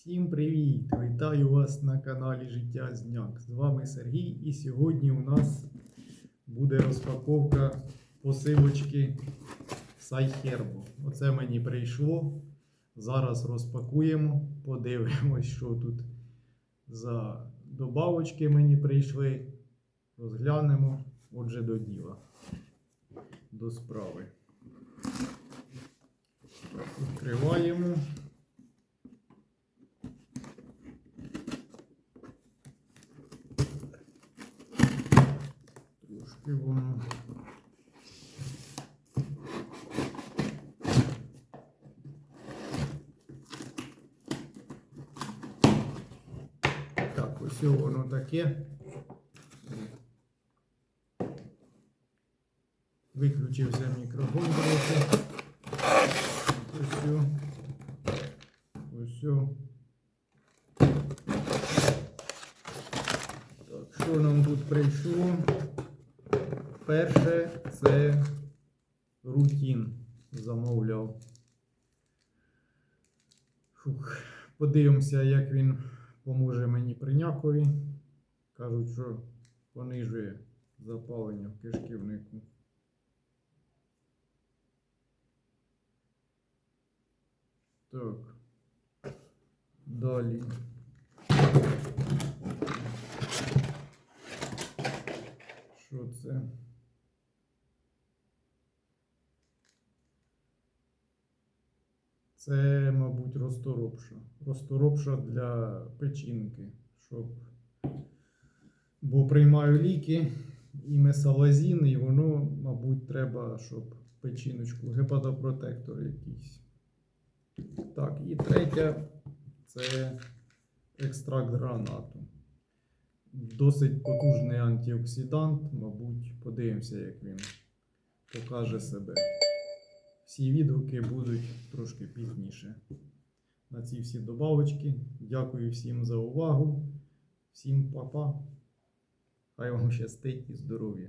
Всім привіт! Вітаю вас на каналі Життя Зняк. З вами Сергій і сьогодні у нас буде розпаковка посилочки Сайхербо. Оце мені прийшло. Зараз розпакуємо, подивимось, що тут за добавочки мені прийшли. Розглянемо. Отже, до діла. До справи. Відкриваємо. Воно. Так, ось воно таке. Виключився мікрофон трохи. Ось. Ось. Так, що нам тут прийшло? Перше це рутін замовляв. Фух. Подивимося, як він поможе мені при някові. Кажуть, що понижує запалення в кишківнику. Так. Далі. Що це? Це, мабуть, розторопша. Розторопша для печінки, щоб. Бо приймаю ліки і месалазін, і воно, мабуть, треба, щоб печіночку, гепатопротектор якийсь. Так, і третя це екстракт гранату. Досить потужний антиоксидант, мабуть, подивимося, як він покаже себе. Всі відгуки будуть трошки пізніше. На ці всі добавочки. Дякую всім за увагу. Всім па-па. Хай вам щастить і здоров'я.